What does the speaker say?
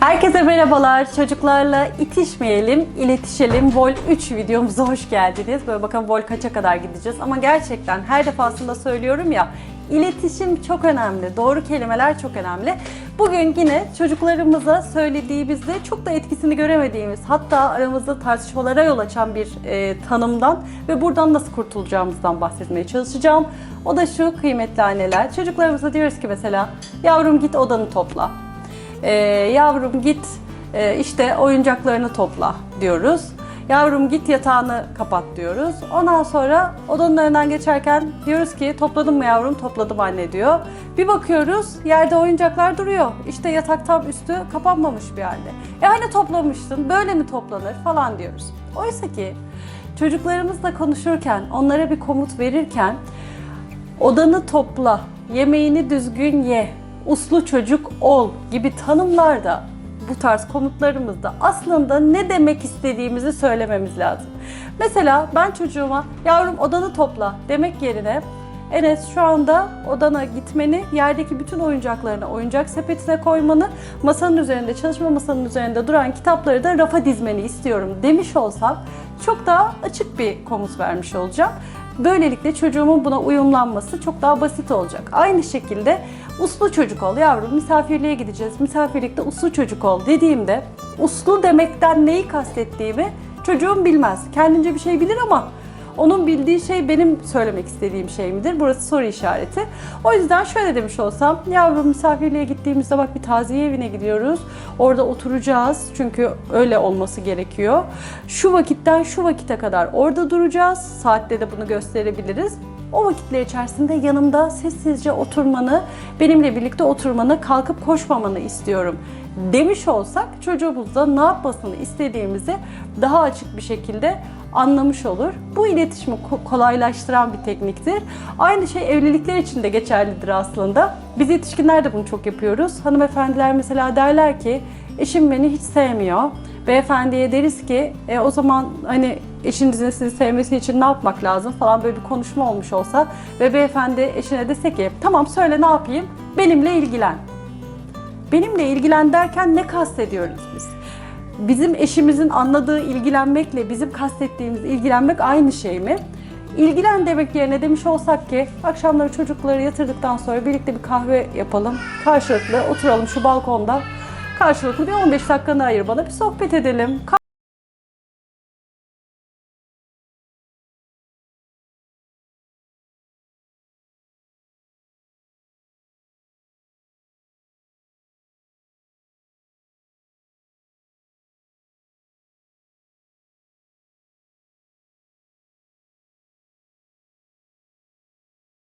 Herkese merhabalar. Çocuklarla itişmeyelim, iletişelim. Vol 3 videomuza hoş geldiniz. Böyle bakın Vol kaça kadar gideceğiz. Ama gerçekten her defasında söylüyorum ya, iletişim çok önemli. Doğru kelimeler çok önemli. Bugün yine çocuklarımıza söylediğimizde çok da etkisini göremediğimiz, hatta aramızda tartışmalara yol açan bir e, tanımdan ve buradan nasıl kurtulacağımızdan bahsetmeye çalışacağım. O da şu kıymetli anneler. Çocuklarımıza diyoruz ki mesela, yavrum git odanı topla. Ee, yavrum git e, işte oyuncaklarını topla diyoruz. Yavrum git yatağını kapat diyoruz. Ondan sonra odanın önünden geçerken diyoruz ki topladın mı yavrum? Topladım anne diyor. Bir bakıyoruz yerde oyuncaklar duruyor. İşte yatak tam üstü kapanmamış bir halde. E hani toplamıştın böyle mi toplanır falan diyoruz. Oysa ki çocuklarımızla konuşurken onlara bir komut verirken odanı topla, yemeğini düzgün ye, uslu çocuk ol gibi tanımlarda bu tarz komutlarımızda aslında ne demek istediğimizi söylememiz lazım. Mesela ben çocuğuma yavrum odanı topla demek yerine Enes şu anda odana gitmeni, yerdeki bütün oyuncaklarını oyuncak sepetine koymanı, masanın üzerinde, çalışma masanın üzerinde duran kitapları da rafa dizmeni istiyorum demiş olsam çok daha açık bir komut vermiş olacağım. Böylelikle çocuğumun buna uyumlanması çok daha basit olacak. Aynı şekilde uslu çocuk ol yavrum misafirliğe gideceğiz. Misafirlikte uslu çocuk ol dediğimde uslu demekten neyi kastettiğimi çocuğum bilmez. Kendince bir şey bilir ama onun bildiği şey benim söylemek istediğim şey midir? Burası soru işareti. O yüzden şöyle demiş olsam, yavrum misafirliğe gittiğimizde bak bir taziye evine gidiyoruz. Orada oturacağız çünkü öyle olması gerekiyor. Şu vakitten şu vakite kadar orada duracağız. Saatte de bunu gösterebiliriz. O vakitler içerisinde yanımda sessizce oturmanı, benimle birlikte oturmanı, kalkıp koşmamanı istiyorum demiş olsak çocuğumuzda ne yapmasını istediğimizi daha açık bir şekilde anlamış olur. Bu iletişimi ko- kolaylaştıran bir tekniktir. Aynı şey evlilikler için de geçerlidir aslında. Biz yetişkinler de bunu çok yapıyoruz. Hanımefendiler mesela derler ki eşim beni hiç sevmiyor. Beyefendiye deriz ki e, o zaman hani eşinizin sizi sevmesi için ne yapmak lazım falan böyle bir konuşma olmuş olsa ve beyefendi eşine dese ki tamam söyle ne yapayım benimle ilgilen. Benimle ilgilen derken ne kastediyoruz biz? Bizim eşimizin anladığı ilgilenmekle bizim kastettiğimiz ilgilenmek aynı şey mi? İlgilen demek yerine demiş olsak ki akşamları çocukları yatırdıktan sonra birlikte bir kahve yapalım. Karşılıklı oturalım şu balkonda. Karşılıklı bir 15 dakikanı ayır bana bir sohbet edelim.